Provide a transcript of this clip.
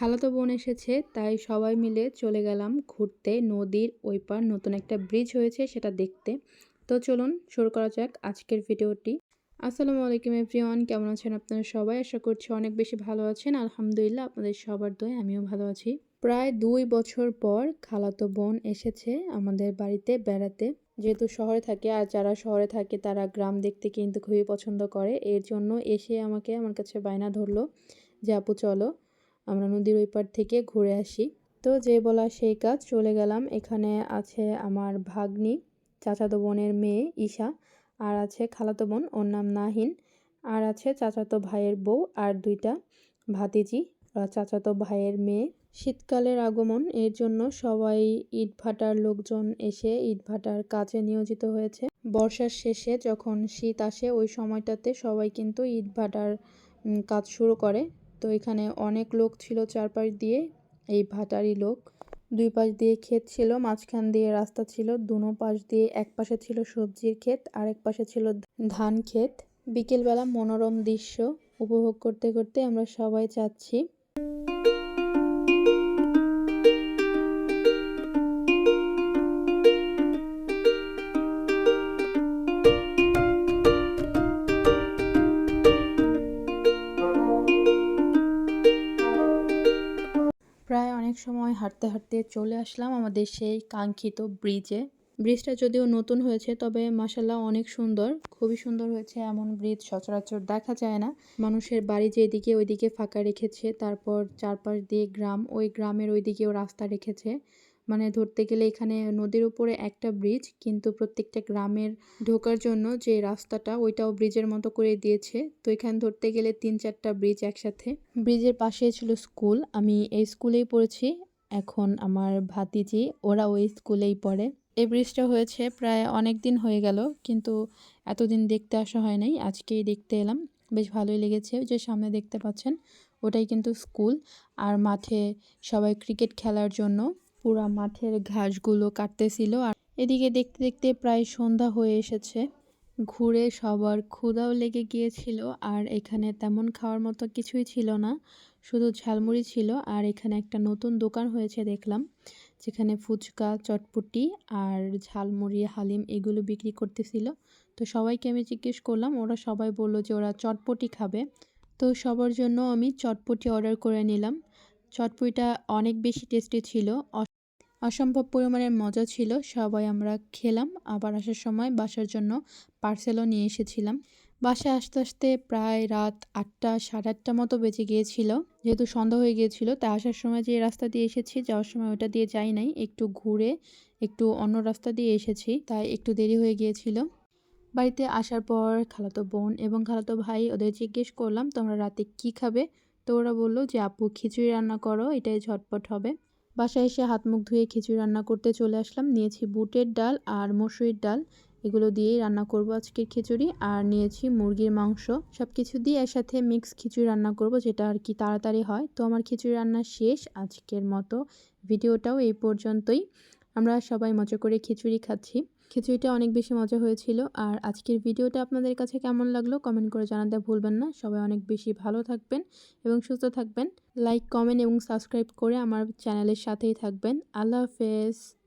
খালাতো বোন এসেছে, তাই সবাই মিলে চলে গেলাম ঘুরতে। নদীর ওই পার নতুন একটা ব্রিজ হয়েছে সেটা দেখতে। তো চলুন শুরু করা যাক আজকের ভিডিওটি। আসসালামু আলাইকুম এভরিওয়ান কেমন আছেন আপনারা সবাই? আশা করছি অনেক বেশি ভালো আছেন। আলহামদুলিল্লাহ, আপনাদের সবার দয় আমিও ভালো আছি। প্রায় দুই বছর পর খালাতো বোন এসেছে আমাদের বাড়িতে বেড়াতে। যেহেতু শহরে থাকে, আর যারা শহরে থাকে তারা গ্রাম দেখতে কিন্তু খুবই পছন্দ করে। এর জন্য এসে আমাকে, আমার কাছে বায়না ধরলো যে, আপু, চলো। আমরা নদীর ওই পার থেকে ঘুরে আসি। তো যে বলা সেই কাজ, চলে গেলাম। এখানে আছে আমার ভাগ্নি, চাচাতো বোনের মেয়ে ঈশা, আর আছে খালাতো বোন, ওর নাম নাহিন, আর আছে চাচাতো ভাইয়ের বউ আর দুইটা ভাতিজি। চাচাতো ভাইয়ের মেয়ে। শীতকালের আগমন, এর জন্য সবাই ইট ভাটার লোকজন এসে ইট ভাটার কাজে নিয়োজিত হয়েছে। বর্ষার শেষে যখন শীত আসে, ওই সময়টাতে সবাই কিন্তু ইট ভাটার কাজ শুরু করে। তো এখানে অনেক লোক ছিল চারপাশ দিয়ে, এই ভাটারি লোক। দুই পাশ দিয়ে ক্ষেত ছিল, মাঝখান দিয়ে রাস্তা ছিল, দুনো পাশ দিয়ে এক পাশে ছিল সবজির ক্ষেত আর এক পাশে ছিল ধান ক্ষেত। বিকেলবেলা মনোরম দৃশ্য উপভোগ করতে করতে আমরা সবাই চাচ্ছি সময় হাঁটতে হাঁটতে চলে আসলাম আমাদের সেই কাঙ্ক্ষিত ব্রিজে ব্রিজটা যদিও নতুন হয়েছে, তবে মাসাল্লাহ অনেক সুন্দর। খুবই সুন্দর হয়েছে, এমন ব্রিজ সচরাচর দেখা যায় না। মানুষের বাড়ি যেদিকে ওইদিকে ফাঁকা রেখেছে, তারপর চারপাশ দিয়ে গ্রাম, ওই গ্রামের ওইদিকেও রাস্তা রেখেছে। মানে ধরতে গেলে এখানে নদীর উপরে একটা ব্রিজ কিন্তু প্রত্যেকটা গ্রামের ঢোকার জন্য যে রাস্তাটা, ওইটাও ব্রিজের মতো করে দিয়েছে। তো এখানে ধরতে গেলে তিন চারটা ব্রিজ একসাথে। ব্রিজের পাশে ছিল স্কুল আমি এই স্কুলেই পড়েছি। এখন আমার ভাতিজি ওরা ওই স্কুলেই পড়ে। এই ব্রিজটা হয়েছে প্রায় অনেক দিন হয়ে গেল, কিন্তু এতদিন দেখতে আসা হয় নাই। আজকেই দেখতে এলাম। বেশ ভালোই লেগেছে যে সামনে দেখতে পাচ্ছেন, ওটাই কিন্তু স্কুল আর মাঠে সবাই ক্রিকেট খেলার জন্য পুরা মাঠের ঘাসগুলো কাটতেছিল আর এদিকে দেখতে দেখতে প্রায় সন্ধ্যা হয়ে এসেছে। ঘুরে সবার ক্ষুধাও লেগে গিয়েছিল আর এখানে তেমন খাওয়ার মতো কিছুই ছিল না, শুধু ঝালমুড়ি ছিল আর এখানে একটা নতুন দোকান হয়েছে দেখলাম, যেখানে ফুচকা, চটপটি আর ঝালমুড়ি, হালিম এগুলো বিক্রি করতেছিল। তো সবাইকে আমি জিজ্ঞেস করলাম, ওরা সবাই বলল যে ওরা চটপটি খাবে। তো সবার জন্য আমি চটপটি অর্ডার করে নিলাম। চটপটিটা অনেক বেশি টেস্টি ছিল অসম্ভব পরিমাণের মজা ছিল। সবাই আমরা খেলাম। আবার আসার সময় বাসার জন্য পার্সেলও নিয়ে এসেছিলাম। বাসায় আস্তে আস্তে প্রায় রাত আটটা, সাড়ে আটটা মতো বেজে গিয়েছিল। যেহেতু সন্ধ্যা হয়ে গিয়েছিল তাই আসার সময় যে রাস্তা দিয়ে এসেছি, যাওয়ার সময় ওটা দিয়ে যাই নাই। একটু ঘুরে একটু অন্য রাস্তা দিয়ে এসেছি, তাই একটু দেরি হয়ে গিয়েছিল। বাড়িতে আসার পর খালাতো বোন এবং খালাতো ভাই ওদের জিজ্ঞেস করলাম, তোমরা রাতে কি খাবে? তো ওরা বলল যে, আপু, খিচুড়ি রান্না করো, এটাই ঝটপট হবে। বাসায় এসে হাত মুখ ধুয়ে খিচুড়ি রান্না করতে চলে আসলাম। নিয়েছি বুটের ডাল আর মসুরির ডাল। এগুলো দিয়েই রান্না করব আজকের খিচুড়ি। আর নিয়েছি মুরগির মাংস। সব কিছু দিয়ে একসাথে মিক্স খিচুড়ি রান্না করব, যেটা আর কি তাড়াতাড়ি হয়। তো আমার খিচুড়ি রান্না শেষ আজকের মতো। ভিডিওটাও এই পর্যন্তই। আমরা সবাই মজা করে খিচুড়ি খাচ্ছি। খিচুড়িটা অনেক বেশি মজা হয়েছিল। আর আজকের ভিডিওটা আপনাদের কাছে কেমন লাগল কমেন্ট করে জানাতে ভুলবেন না। সবাই অনেক বেশি ভালো থাকবেন এবং সুস্থ থাকবেন। লাইক, কমেন্ট এবং সাবস্ক্রাইব করে আমার চ্যানেলের সাথেই থাকবেন। আল্লাহ হাফেজ।